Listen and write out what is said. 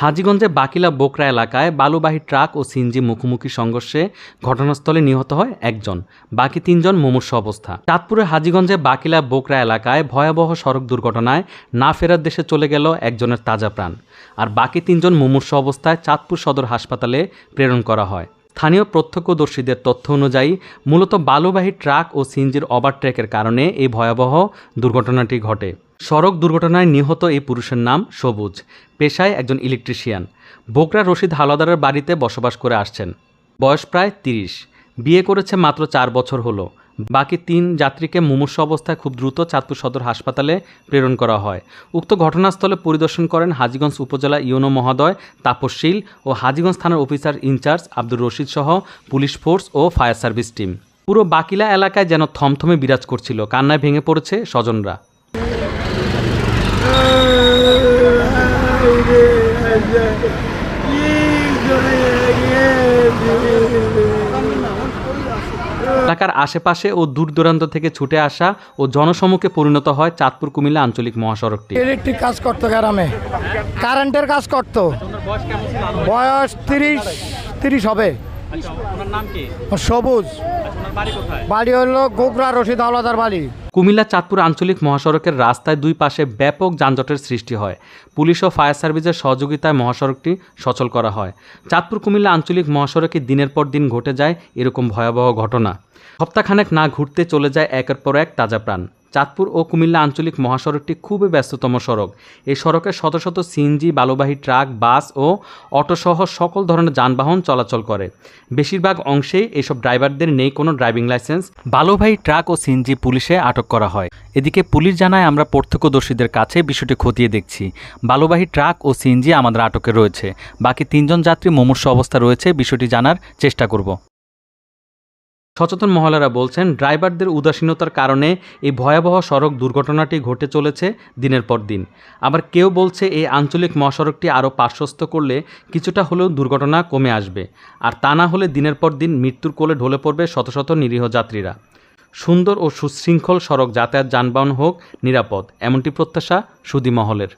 হাজীগঞ্জে বাকিলা বোকরা এলাকায় বালুবাহী ট্রাক ও সিনজি মুখোমুখি সংঘর্ষে ঘটনাস্থলে নিহত হয় একজন। বাকি তিনজন মুমূর্ষ অবস্থা। চাঁদপুরের হাজীগঞ্জে বাকিলা বোকরা এলাকায় ভয়াবহ সড়ক দুর্ঘটনায় না ফেরার দেশে চলে গেল একজনের তাজা প্রাণ। আর বাকি তিনজন মুমূর্ষ অবস্থায় চাঁদপুর সদর হাসপাতালে প্রেরণ করা হয়। স্থানীয় প্রত্যক্ষদর্শীদের তথ্য অনুযায়ী, মূলত বালুবাহী ট্রাক ও সিনজির ওভারট্রেকের কারণে এই ভয়াবহ দুর্ঘটনাটি ঘটে। সড়ক দুর্ঘটনায় নিহত এই পুরুষের নাম সবুজ, পেশায় একজন ইলেকট্রিশিয়ান বোকরা রশিদ হাওলাদারের বাড়িতে বসবাস করে আসছেন। বয়স প্রায় তিরিশ। বিয়ে করেছে মাত্র চার বছর হলো। বাকি তিন যাত্রীকে মুমূর্ষ অবস্থায় খুব দ্রুত চাঁদপুর সদর হাসপাতালে প্রেরণ করা হয়। উক্ত ঘটনাস্থলে পরিদর্শন করেন হাজীগঞ্জ উপজেলা ইউনো মহোদয় তাপসশীল ও হাজিগঞ্জ থানার অফিসার ইনচার্জ আব্দুর রশিদ সহ পুলিশ ফোর্স ও ফায়ার সার্ভিস টিম। পুরো বাকিলা এলাকায় যেন থমথমে বিরাজ করছিল, কান্নায় ভেঙে পড়েছে স্বজনরা। এলাকার আশেপাশে ও দূর দূরান্ত থেকে ছুটে আসা ও জনসমুখে পরিণত হয় চাঁদপুর, কুমিল্লা আঞ্চলিক মহাসড়কটি। ইলেকট্রিক কাজ করতো গ্রামে। কারেন্টের কাজ করতো। বয়স তিরিশ তিরিশ হবে। সবুজ। বাড়ি হলো গোগরা রশিদ হাওলাদার বাড়ি। কুমিল্লা চাঁদপুর আঞ্চলিক মহাসড়কের রাস্তায় দুই পাশে ব্যাপক যানজটের সৃষ্টি হয়। পুলিশ ও ফায়ার সার্ভিসের সহযোগিতায় মহাসড়কটি সচল করা হয়। চাঁদপুর কুমিল্লা আঞ্চলিক মহাসড়কে দিনের পর দিন ঘটে যায় এরকম ভয়াবহ ঘটনা। সপ্তাহখানেক না ঘুরতে চলে যায় একের পর এক তাজা প্রাণ। চাঁদপুর ও কুমিল্লা আঞ্চলিক মহাসড়কটি খুবই ব্যস্ততম সড়ক। এই সড়কে শত শত সিএনজি, বালুবাহী ট্রাক, বাস ও অটোসহ সকল ধরনের যানবাহন চলাচল করে। বেশিরভাগ অংশেই এসব ড্রাইভারদের নেই কোনো ড্রাইভিং লাইসেন্স। বালুবাহী ট্রাক ও সিএনজি পুলিশে আটক করা হয়। এদিকে পুলিশ জানায়, আমরা প্রত্যক্ষদর্শীদের কাছে বিষয়টি খতিয়ে দেখছি। বালুবাহী ট্রাক ও সিএনজি আমাদের আটকে রয়েছে। বাকি তিনজন যাত্রী মুমূর্ষ অবস্থা রয়েছে, বিষয়টি জানার চেষ্টা করব। সচেতন মহলারা বলছেন, ড্রাইভারদের উদাসীনতার কারণে এই ভয়াবহ সড়ক দুর্ঘটনাটি ঘটে চলেছে দিনের পর দিন। আবার কেউ বলছে, এই আঞ্চলিক মহাসড়কটি আরও পার্শ্বস্ত করলে কিছুটা হলেও দুর্ঘটনা কমে আসবে। আর তা না হলে দিনের পর দিন মৃত্যুর কোলে ঢলে পড়বে শত শত নিরীহ যাত্রীরা। সুন্দর ও সুশৃঙ্খল সড়ক যাতায়াত যানবাহন হোক, নিরাপদ। এমনটি প্রত্যাশা সুদী মহলের।